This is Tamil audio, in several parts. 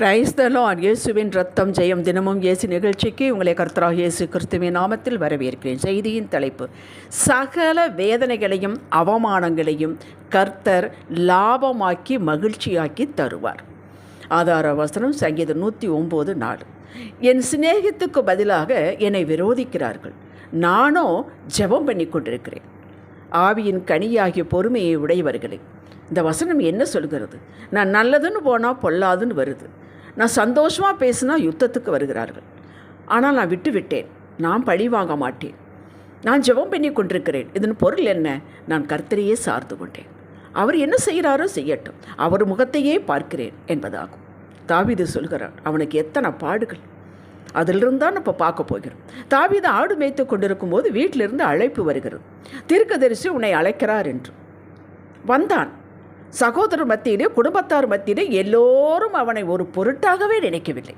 பிரைஸ் த லார்ட் இயேசுவின் ரத்தம் ஜெயம் தினமும் இயேசு நிகழ்ச்சிக்கு உங்களை கர்த்தராக இயேசு கிறிஸ்துவின் நாமத்தில் வரவேற்கிறேன். செய்தியின் தலைப்பு சகல வேதனைகளையும் அவமானங்களையும் கர்த்தர் லாபமாக்கி மகிழ்ச்சியாக்கி தருவார். ஆதார வசனம் சங்கீதம் நூற்றி ஒம்பது நாலு. என் சிநேகத்துக்கு பதிலாக என்னை விரோதிக்கிறார்கள். நானோ ஜெபம் பண்ணி கொண்டிருக்கிறேன் ஆவியின் கனியாகிய பொறுமையை உடையவர்களே இந்த வசனம் என்ன சொல்கிறது? நான் நல்லதுன்னு போனால் பொல்லாதுன்னு வருது. நான் சந்தோஷமாக பேசினா யுத்தத்துக்கு வருகிறார்கள். ஆனால் நான் விட்டு விட்டேன். நான் பழி வாங்க மாட்டேன். நான் ஜெபம் பண்ணி கொண்டிருக்கிறேன். இதன் பொருள் என்ன? நான் கர்த்தரையே சார்ந்து கொண்டேன். அவர் என்ன செய்கிறாரோ செய்யட்டும். அவர் முகத்தையே பார்க்கிறேன் என்பதாகும். தாவீது சொல்கிறார் அவனுக்கு எத்தனை பாடுகள்? அதிலிருந்து தான் இப்போ பார்க்க போகிறோம். தாவிது ஆடு மேய்த்து கொண்டிருக்கும் போது வீட்டிலிருந்து அழைப்பு வருகிறது. தீர்க்கதரிசி உன்னை அழைக்கிறார் என்று. வந்தான். சகோதரர் மத்தியிலே குடும்பத்தார் மத்தியிலே எல்லோரும் அவனை ஒரு பொருட்டாகவே நினைக்கவில்லை.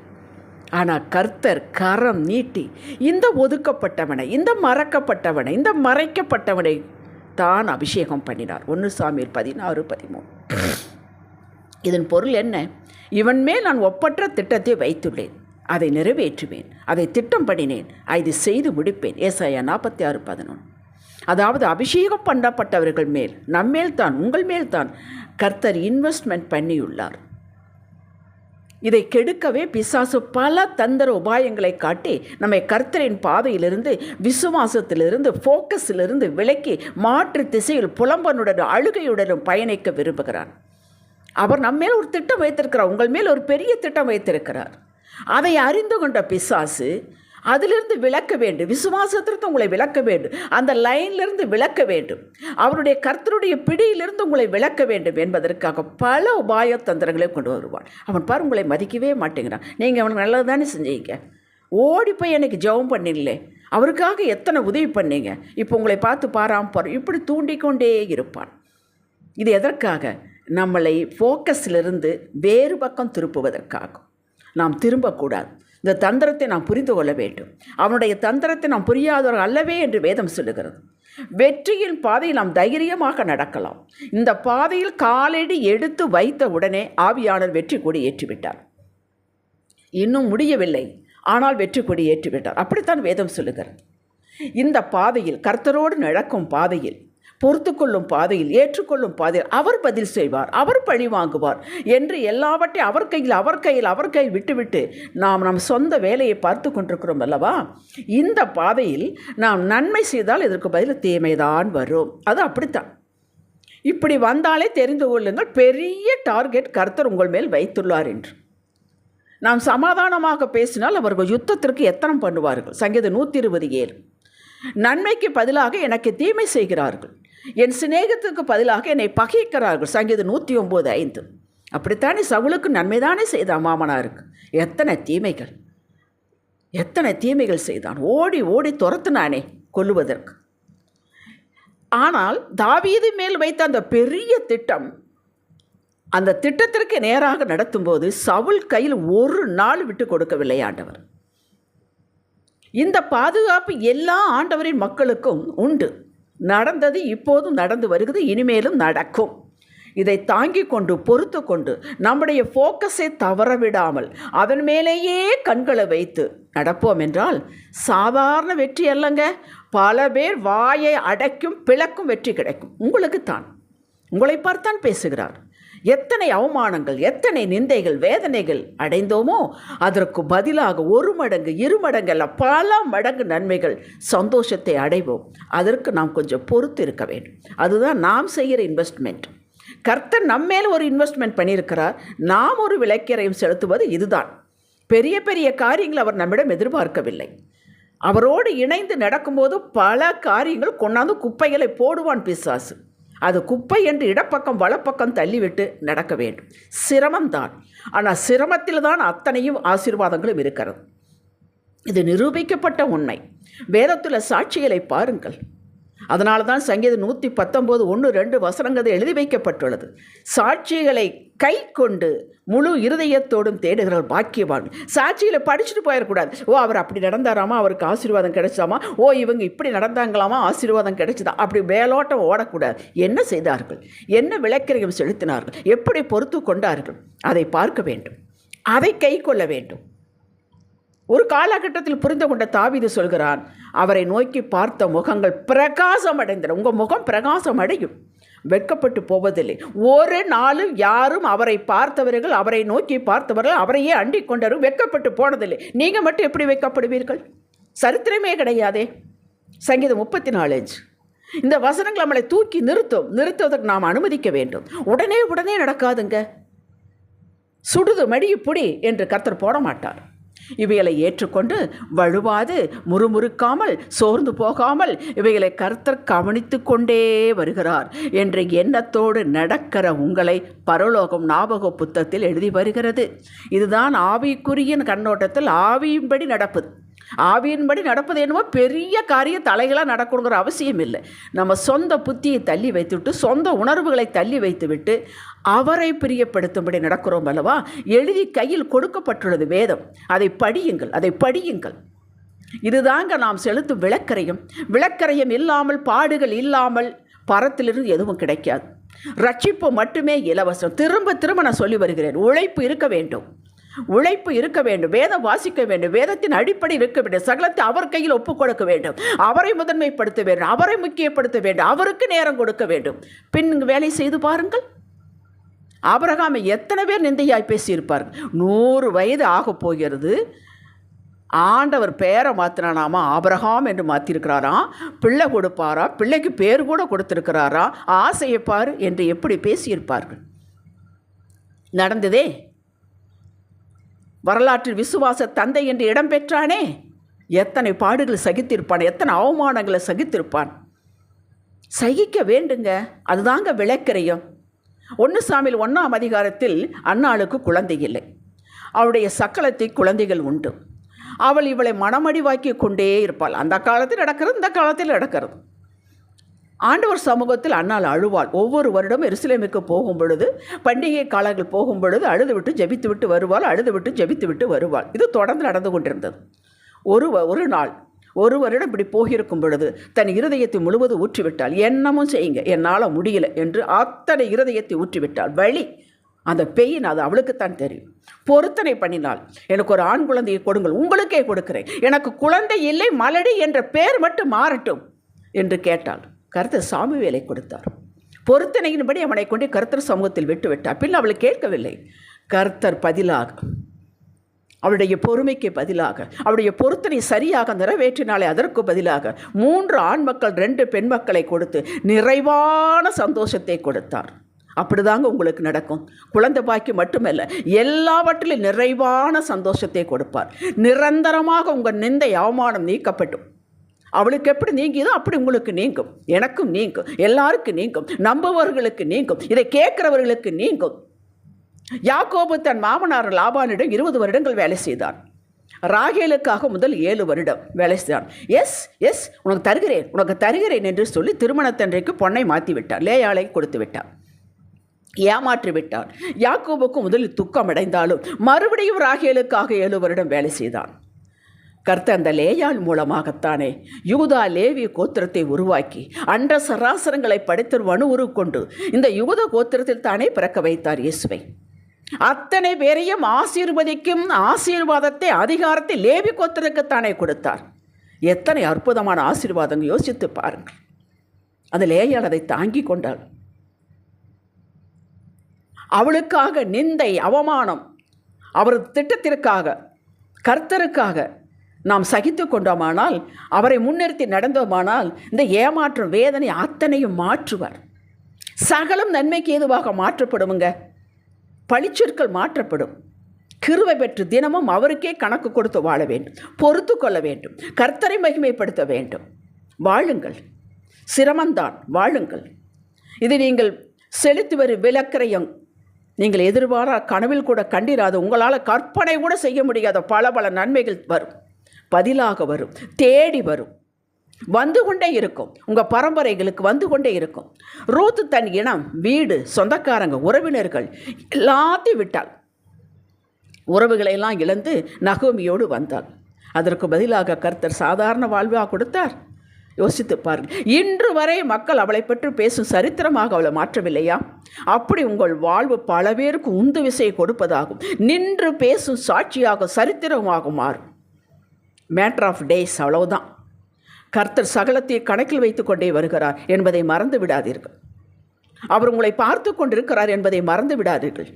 ஆனால் கர்த்தர் கரம் நீட்டி இந்த ஒதுக்கப்பட்டவனை இந்த மறக்கப்பட்டவனை இந்த மறைக்கப்பட்டவனை தான் அபிஷேகம் பண்ணினார். ஒன்று சாமியில் பதினாறு பதிமூணு. இதன் பொருள் என்ன? இவன் மேல் நான் ஒப்பற்ற திட்டத்தை வைத்துள்ளேன். அதை நிறைவேற்றுவேன். அதை திட்டம் பண்ணினேன் அதை செய்து முடிப்பேன். ஏசாயா நாற்பத்தி ஆறு பதினொன்று. அதாவது அபிஷேகம் பண்ணப்பட்டவர்கள் மேல் நம்மேல் தான் உங்கள் மேல் தான் கர்த்தர் இன்வெஸ்ட்மெண்ட் பண்ணியுள்ளார். இதை கெடுக்கவே பிசாசு பல தந்திர உபாயங்களை காட்டி நம்மை கர்த்தரின் பாதையிலிருந்து விசுவாசத்திலிருந்து ஃபோக்கஸிலிருந்து விலக்கி மாற்று திசையில் புலம்பனுடன் அழுகையுடனும் பயணிக்க விரும்புகிறான் அவர் நம்மேல் ஒரு திட்டம் வைத்திருக்கிறார் உங்கள் மேல் ஒரு பெரிய திட்டம் வைத்திருக்கிறார். அதை அறிந்து கொண்ட பிசாசு அதிலிருந்து விளக்க வேண்டும். விசுவாசத்திலிருந்து உங்களை விளக்க வேண்டும். அந்த லைன்லேருந்து விளக்க வேண்டும். அவருடைய கர்த்தருடைய பிடியிலிருந்து உங்களை விளக்க வேண்டும் என்பதற்காக பல உபாய தந்திரங்களை கொண்டு வருவான். அவன் பார் உங்களை மதிக்கவே மாட்டேங்கிறான். நீங்கள் அவனுக்கு நல்லது தானே செஞ்சீங்க? ஓடி போய் எனக்கு ஜெபம் பண்ணிடலே அவருக்காக எத்தனை உதவி பண்ணீங்க? இப்போ உங்களை பார்த்து பாராம பாரு இப்படி தூண்டிக்கொண்டே இருப்பான். இது எதற்காக? நம்மளை ஃபோக்கஸிலிருந்து வேறு பக்கம் திருப்புவதற்காகும் நாம் திரும்பக்கூடாது. இந்த தந்திரத்தை நாம் புரிந்து கொள்ள வேண்டும். அவனுடைய தந்திரத்தை நாம் புரியாதவர்கள் அல்லவே என்று வேதம் சொல்லுகிறது. வெற்றியின் பாதையில் நாம் தைரியமாக நடக்கலாம். இந்த பாதையில் காலடி எடுத்து வைத்த உடனே ஆவியாளர் வெற்றி கொடி ஏற்றிவிட்டார். இன்னும் முடியவில்லை. ஆனால் வெற்றி கொடி ஏற்றிவிட்டார். அப்படித்தான் வேதம் சொல்லுகிறது. இந்த பாதையில் கர்த்தரோடு நடக்கும் பாதையில் பொறுத்து கொள்ளும் பாதையில் ஏற்றுக்கொள்ளும் பாதையில் அவர் பதில் செய்வார் அவர் பழி வாங்குவார் என்று எல்லாவற்றையும் அவர் கையில் அவர் கையில் அவர் கையில் விட்டுவிட்டு நாம் நம் சொந்த வேலையை பார்த்து கொண்டிருக்கிறோம் அல்லவா? இந்த பாதையில் நாம் நன்மை செய்தால் இதற்கு பதில் தீமைதான் வரும். அது அப்படித்தான். இப்படி வந்தாலே தெரிந்து கொள்ளுங்கள் பெரிய டார்கெட் கர்த்தர் உங்கள் மேல் வைத்துள்ளார் என்று. நாம் சமாதானமாக பேசினால் அவர்கள் யுத்தத்திற்கு எத்தனம் பண்ணுவார்கள்? சங்கீத நூற்றி இருபது ஏழு. நன்மைக்கு பதிலாக எனக்கு தீமை செய்கிறார்கள். என் சிநேகத்துக்கு பதிலாக என்னை பகைக்கிறார்கள். சங்கீதம் நூற்றி ஒம்பது ஐந்து. அப்படித்தானே சவுளுக்கு நன்மைதானே செய்தான் மாமனாருக்கு? எத்தனை தீமைகள். எத்தனை தீமைகள் செய்தான். ஓடி ஓடி துரத்துனானே கொல்லுவதற்கு. ஆனால் தாவீது மேல் வைத்த அந்த பெரிய திட்டம் அந்த திட்டத்திற்கு நேராக நடத்தும்போது சவுல் கையில் ஒரு நாள் விட்டு கொடுக்கவில்லை ஆண்டவர். இந்த பாதுகாப்பு எல்லா ஆண்டவரின் மக்களுக்கும் உண்டு. நடந்தது இப்போதும் நடந்து வருகிறது இனிமேலும் நடக்கும். இதை தாங்கி கொண்டு பொறுத்து கொண்டு நம்முடைய ஃபோக்கஸை தவற விடாமல் அதன் மேலேயே கண்களை வைத்து நடப்போம் என்றால் சாதாரண வெற்றி அல்லங்க. பல பேர் வாயை அடைக்கும் பிளக்கும் வெற்றி கிடைக்கும். உங்களுக்கு தான் உங்களை பார்த்தான் பேசுகிறார். எத்தனை அவமானங்கள் எத்தனை நிந்தைகள் வேதனைகள் அடைந்தோமோ அதற்கு பதிலாக ஒரு மடங்கு இரு மடங்கு அல்ல பல மடங்கு நன்மைகள் சந்தோஷத்தை அடைவோம். அதற்கு நாம் கொஞ்சம் பொறுத்து இருக்க வேண்டும். அதுதான் நாம் செய்கிற இன்வெஸ்ட்மெண்ட் கர்த்தர் நம்மேல் ஒரு இன்வெஸ்ட்மெண்ட் பண்ணியிருக்கிறார். நாம் ஒரு விளக்கரையும் செலுத்துவது இதுதான். பெரிய பெரிய காரியங்கள் அவர் நம்மிடம் எதிர்பார்க்கவில்லை. அவரோடு இணைந்து நடக்கும்போது பல காரியங்கள் கொண்டாந்து குப்பைகளை போடுவான் பிசாசு. அது குப்பை என்று இடப்பக்கம் வலப்பக்கம் தள்ளிவிட்டு நடக்க வேண்டும். சிரமம்தான். ஆனால் சிரமத்தில் தான் அத்தனையும் ஆசீர்வாதங்களும் இருக்கிறது. இது நிரூபிக்கப்பட்ட உண்மை. வேதத்தில் சாட்சிகளை பாருங்கள். அதனால தான் சங்கீதம் நூற்றி பத்தொம்போது ஒன்று ரெண்டு வசனங்கதை எழுதி வைக்கப்பட்டுள்ளது. சாட்சிகளை கை கொண்டு முழு இருதயத்தோடும் தேடுகிறவர் பாக்கியவான். சாட்சிகளை படிச்சுட்டு போயிடக்கூடாது ஓ அவர் அப்படி நடந்தாராமா? அவருக்கு ஆசீர்வாதம் கிடைச்சாமா ஓ இவங்க இப்படி நடந்தாங்களாமா? ஆசீர்வாதம் கிடைச்சதா? அப்படி மேலோட்டம் ஓடக்கூடாது. என்ன செய்தார்கள்? என்ன விளக்கிரகம் செலுத்தினார்கள்? எப்படி பொறுத்து கொண்டார்கள்? அதை பார்க்க வேண்டும். அதை கை கொள்ள வேண்டும். ஒரு காலகட்டத்தில் புரிந்து கொண்ட தாவிது சொல்கிறான் அவரை நோக்கி பார்த்த முகங்கள் பிரகாசம் அடைந்தன உங்கள் முகம் பிரகாசம் அடையும் வெட்கப்பட்டு போவதில்லை. ஒரு நாளும் யாரும் அவரை பார்த்தவர்கள் அவரை நோக்கி பார்த்தவர்கள் அவரையே அண்டிக் கொண்டரும் வெட்கப்பட்டு போனதில்லை. நீங்கள் மட்டும் எப்படி வெட்கப்படுவீர்கள்? சரித்திரமே கிடையாதே. சங்கீதம் முப்பத்தி நாலு அஞ்சு. இந்த வசனங்கள் நம்மளை தூக்கி நிறுத்தும். நிறுத்துவதற்கு நாம் அனுமதிக்க வேண்டும். உடனே உடனே நடக்காதுங்க. சுடுது மடியு புடி என்று கர்த்தர் போட மாட்டார் இவைகளை ஏற்றுக்கொண்டு வழுவாது முறுமுறுக்காமல் சோர்ந்து போகாமல் இவைகளை கர்த்தர் கவனித்து கொண்டே வருகிறார். என்ற எண்ணத்தோடு நடக்கிற உங்களை பரலோகம் ஞாபக புத்தகத்தில் எழுதி வருகிறது. இதுதான் ஆவிக்குரிய கண்ணோட்டத்தில் ஆவியின்படி நடப்பு. ஆவியின்படி நடப்பது என்னமோ பெரிய காரிய தலைகளாக நடக்கணுங்கிற அவசியம் இல்லை. நம்ம சொந்த புத்தியை தள்ளி வைத்துவிட்டு சொந்த உணர்வுகளை தள்ளி வைத்துவிட்டு அவரை பிரியப்படுத்தும்படி நடக்கிறோம் அல்லவா? எழுதி கையில் கொடுக்கப்பட்டுள்ளது வேதம். அதை படியுங்கள் அதை படியுங்கள். இதுதாங்க நாம் செலுத்தும் விளக்கரையும். விளக்கரையும் இல்லாமல் பாடுகள் இல்லாமல் பரத்திலிருந்து எதுவும் கிடைக்காது. ரட்சிப்பு மட்டுமே இலவசம். திரும்ப திரும்ப நான் சொல்லி வருகிறேன். உழைப்பு இருக்க வேண்டும். உழைப்பு இருக்க வேண்டும் வேதம் வாசிக்க வேண்டும் வேதத்தின் அடிப்படை இருக்க வேண்டும் சகலத்தை அவர் கையில் ஒப்புக் கொடுக்க வேண்டும். அவரை முதன்மைப்படுத்த வேண்டும் அவரை முக்கியப்படுத்த வேண்டும் அவருக்கு நேரம் கொடுக்க வேண்டும். பின் வேலை செய்து பாருங்கள். ஆபரகாமை எத்தனை பேர் நிந்தையாய் பேசியிருப்பார்கள்? நூறு வயது ஆகப் போகிறது. ஆண்டவர் பேரை மாற்றினானாமா ஆபரகாம் என்று மாற்றிருக்கிறாராம் பிள்ளை கொடுப்பாரா? பிள்ளைக்கு பேர் கூட கொடுத்துருக்கிறாரா? ஆசையை என்று எப்படி பேசியிருப்பார்கள்? நடந்ததே வரலாற்றில் விசுவாச தந்தை என்று இடம் பெற்றானே? எத்தனை பாடுகள் சகித்திருப்பான் எத்தனை அவமானங்களை சகித்திருப்பான்? சகிக்க வேண்டுங்க அதுதாங்க விளக்கரையும் ஒன்று சாமியில் ஒன்றாம் அதிகாரத்தில் அன்னாளுக்கு குழந்தை இல்லை. அவளுடைய சக்கலத்தை குழந்தைகள் உண்டு. அவள் இவளை மனமடிவாக்கி கொண்டே இருப்பாள். அந்த காலத்தில் நடக்கிறது இந்த காலத்தில் நடக்கிறது. ஆண்டவர் சமூகத்தில் அன்னாள் அழுவாள். ஒவ்வொரு வருடம் எருசலேமுக்கு போகும் பொழுது பண்டிகை காலங்கள் போகும் பொழுது அழுது விட்டு ஜெபித்து விட்டு வருவாள் அழுது விட்டு ஜெபித்து விட்டு வருவாள். இது தொடர்ந்து நடந்து கொண்டிருந்தது. ஒரு வ- ஒரு நாள் ஒரு வருடம் இப்படி போகிருக்கும் பொழுது தன் இருதயத்தை முழுவதும் ஊற்றிவிட்டாள். என்னமும் செய்யுங்க என்னால் முடியல என்று அத்தனை இருதயத்தை ஊற்றிவிட்டாள். வழி அந்த பெயின் அது அவளுக்குத்தான் தெரியும். பொருத்தனை பண்ணினாள் எனக்கு ஒரு ஆண் குழந்தையை கொடுங்கள் உங்களுக்கே கொடுக்கிறேன். எனக்கு குழந்தை இல்லை மலடி என்ற பெயர் மட்டும் மாறட்டும் என்று கேட்டாள். கருத்தர் சாமி வேலை கொடுத்தார். பொருத்தனையின்படி அவனை கொண்டு கருத்தர் சமூகத்தில் விட்டுவிட்டார். பின் அவளை கேட்கவில்லை. கர்த்தர் பதிலாக அவளுடைய பொறுமைக்கு பதிலாக அவளுடைய பொருத்தனை சரியாக நிறைவேற்றினாலே அதற்கு பதிலாக மூன்று ஆண் மக்கள் ரெண்டு பெண் மக்களை கொடுத்து நிறைவான சந்தோஷத்தை கொடுத்தார். அப்படிதாங்க உங்களுக்கு நடக்கும். குழந்தை பாக்கி மட்டுமல்ல எல்லாவற்றிலும் நிறைவான சந்தோஷத்தை கொடுப்பார். நிரந்தரமாக உங்கள் நிந்தை அவமானம் நீக்கப்பட்டும். அவளுக்கு எப்படி நீங்கியதோ அப்படி உங்களுக்கு நீங்கும். எனக்கும் நீங்கும். எல்லாருக்கும் நீங்கும். நம்புபவர்களுக்கு நீங்கும். இதை கேட்குறவர்களுக்கு நீங்கும். யாக்கோபு தன் மாமனார் லாபானிடம் இருபது வருடங்கள் வேலை செய்தான். ராகேலுக்காக முதல் ஏழு வருடம் வேலை செய்தான். எஸ் எஸ் உனக்கு தருகிறேன். உனக்கு தருகிறேன் என்று சொல்லி திருமணத்தன்றைக்கு பொண்ணை மாற்றி விட்டார் லேயாளை கொடுத்து விட்டார். ஏமாற்றி விட்டான் யாக்கோபுக்கு முதலில் துக்கம் அடைந்தாலும் மறுபடியும் ராகேலுக்காக ஏழு வருடம் வேலை செய்தான். கர்த்தர் அந்த லேயால் மூலமாகத்தானே. யூதா லேவி கோத்திரத்தை உருவாக்கி அன்ற சராசரங்களை படைத்தர் வனு உரு கொண்டு இந்த யூத கோத்திரத்தில் தானே பிறக்க வைத்தார் இயேசுவை. அத்தனை பேரையும் ஆசீர்வதிக்கும் ஆசீர்வாதத்தை அதிகாரத்தை லேவி கோத்திரத்துக்குத்தானே கொடுத்தார். எத்தனை அற்புதமான ஆசீர்வாதங்கள் யோசித்து பாருங்கள். அந்த லேயால் அதை தாங்கி கொண்டாள். அவளுக்காக நிந்தை அவமானம் அவரது திட்டத்திற்காக கர்த்தருக்காக நாம் சகித்து கொண்டோமானால் அவரை முன்னிறுத்தி நடந்தோமானால் இந்த ஏமாற்றும் வேதனை அத்தனையும் மாற்றுவார். சகலம் நன்மைக்கு ஏதுவாக மாற்றப்படுமுங்க? பழிச்சொற்கள் மாற்றப்படும். கிருவை பெற்று தினமும் அவருக்கே கணக்கு கொடுத்து வாழ வேண்டும் பொறுத்து கொள்ள வேண்டும் கர்த்தரை மகிமைப்படுத்த வேண்டும். வாழுங்கள். சிரமந்தான் வாழுங்கள். இது நீங்கள் செலுத்தி வரும் விளக்கரையும் நீங்கள் எதிர்பாரா கனவில் கூட கண்டிராது. உங்களால் கற்பனை கூட செய்ய முடியாத பல பல நன்மைகள் வரும். பதிலாக வரும் தேடி வரும். வந்து கொண்டே இருக்கும். உங்கள் பரம்பரைகளுக்கு வந்து கொண்டே இருக்கும். ரூத்து தன் இனம் வீடு சொந்தக்காரங்க உறவினர்கள் எல்லாத்தையும் விட்டாள். உறவுகளை எல்லாம் இழந்து நகோமியோடு வந்தாள். அதற்கு பதிலாக கர்த்தர் சாதாரண வாழ்வாக கொடுத்தார். யோசித்து பாருங்கள். இன்று வரை மக்கள் அவளை பற்றி பேசும் சரித்திரமாக அவளை மாற்றவில்லையா? அப்படி உங்கள் வாழ்வு பல பேருக்கு உந்து விசையை கொடுப்பதாகும். நின்று பேசும் சாட்சியாக சரித்திரமாக மாறும். மேட்ரு ஆஃப் டேஸ் அவ்வளவுதான். கர்த்தர் சகலத்தை கணக்கில் வைத்து கொண்டே வருகிறார் என்பதை மறந்து விடாதீர்கள். அவர் உங்களை பார்த்து கொண்டிருக்கிறார் என்பதை மறந்து விடாதீர்கள்.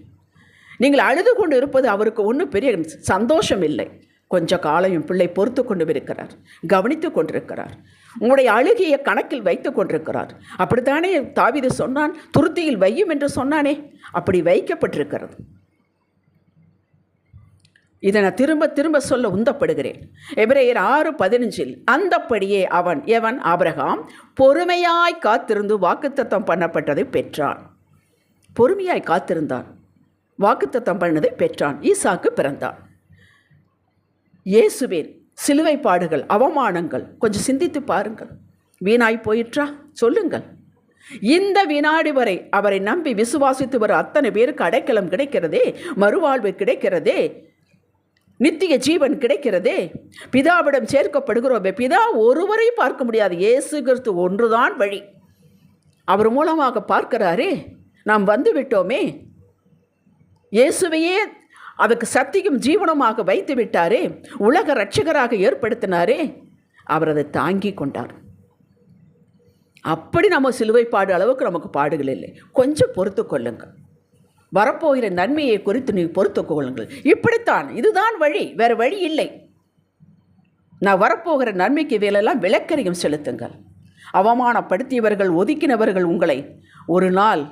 நீங்கள் அழுது கொண்டு இருப்பது அவருக்கு ஒன்றும் பெரிய சந்தோஷம் இல்லை கொஞ்ச காலையும் பிள்ளை பொறுத்து கொண்டு இருக்கிறார் கவனித்து கொண்டிருக்கிறார். உங்களுடைய அழுகையை கணக்கில் வைத்து கொண்டிருக்கிறார். அப்படித்தானே தாவிது சொன்னான் துருத்தியில் வையும் என்று சொன்னானே அப்படி வைக்கப்பட்டிருக்கிறது. இதை நான் திரும்ப திரும்ப சொல்ல உந்தப்படுகிறேன். எபிரேயர் ஆறு பதினஞ்சில் அந்தப்படியே அவன் எவன்? ஆபரகாம் பொறுமையாய் காத்திருந்து வாக்குத்தத்தம் பண்ணப்பட்டதை பெற்றான். பொறுமையாய் காத்திருந்தான். வாக்குத்தத்தம் பண்ணதை பெற்றான். ஈசாக்கு பிறந்தான். இயேசுவேன் சிலுவை பாடுகள் அவமானங்கள் கொஞ்சம் சிந்தித்து பாருங்கள். வீணாய் போயிற்றா? சொல்லுங்கள். இந்த வினாடி வரை அவரை நம்பி விசுவாசித்து வர அத்தனை பேருக்கு அடைக்கலம் கிடைக்கிறதே? மறுவாழ்வு கிடைக்கிறதே? நித்திய ஜீவன் கிடைக்கிறதே. பிதாவிடம் சேர்க்கப்படுகிறோமே. பிதா ஒருவரை பார்க்க முடியாது. இயேசு கிறிஸ்து ஒன்றுதான் வழி. அவர் மூலமாக பார்க்கிறாரே. நாம் வந்து விட்டோமே. இயேசுவையே அதுக்கு சத்தியும் ஜீவனமாக வைத்து விட்டாரே. உலக ரட்சகராக ஏற்படுத்தினாரே. அவர் அதை தாங்கி கொண்டார். அப்படி நம்ம சிலுவை பாடு அளவுக்கு நமக்கு பாடுகள் இல்லை. கொஞ்சம் பொறுத்து கொள்ளுங்கள். வரப்போகிற நன்மையை குறித்து நீ பொறுத்து கொள்ளுங்கள். இப்படித்தான் இதுதான் வழி வேறு வழி இல்லை. நான் வரப்போகிற நன்மைக்கு வேலெல்லாம் விளக்கரியம் செலுத்துங்கள். அவமானப்படுத்தியவர்கள் ஒதுக்கினவர்கள் உங்களை ஒரு நாள்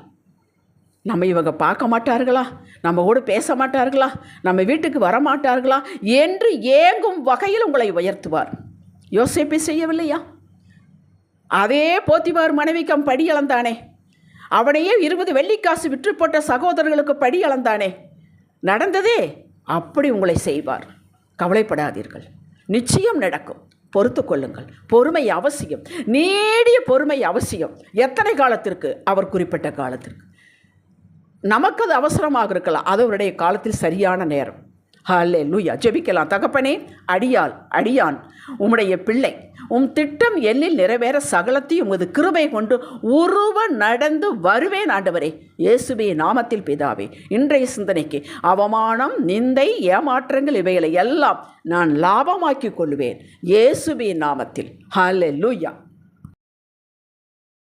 நம்ம இவங்க பார்க்க மாட்டார்களா? நம்ம கூட பேச மாட்டார்களா? நம்ம வீட்டுக்கு வர மாட்டார்களா? என்று ஏங்கும் வகையில் உங்களை உயர்த்துவார். யோசிப்பை செய்யவில்லையா? அதே போத்திவார் மனைவிக்கம் படி அளந்தானே? அவனையே இருபது வெள்ளிக்காசு விற்று போட்ட சகோதரர்களுக்கு படி அளந்தானே? நடந்ததே? அப்படி உங்களை செய்வார். கவலைப்படாதீர்கள். நிச்சயம் நடக்கும். பொறுத்து கொள்ளுங்கள். பொறுமை அவசியம். நீடிய பொறுமை அவசியம். எத்தனை காலத்திற்கு? அவர் குறிப்பிட்ட காலத்திற்கு. நமக்கு அது அவசரமாக இருக்கலாம். அது அவருடைய காலத்தில் சரியான நேரம். ஹல்லே லூயா ஜெபிக்கலாம். தகப்பனே அடியால் அடியான் உம்முடைய பிள்ளை உம் திட்டம் எல்லில் நிறைவேற சகலத்தையும் உமது கிருபை கொண்டு உருவ நடந்து வருவேன் ஆண்டவரே. இயேசுவே நாமத்தில் பிதாவே இன்றைய சிந்தனைக்கு அவமானம் நிந்தை ஏமாற்றங்கள் இவைகளை எல்லாம் நான் லாபமாக்கி கொள்வேன். இயேசுவே நாமத்தில். ஹல்லே லூயா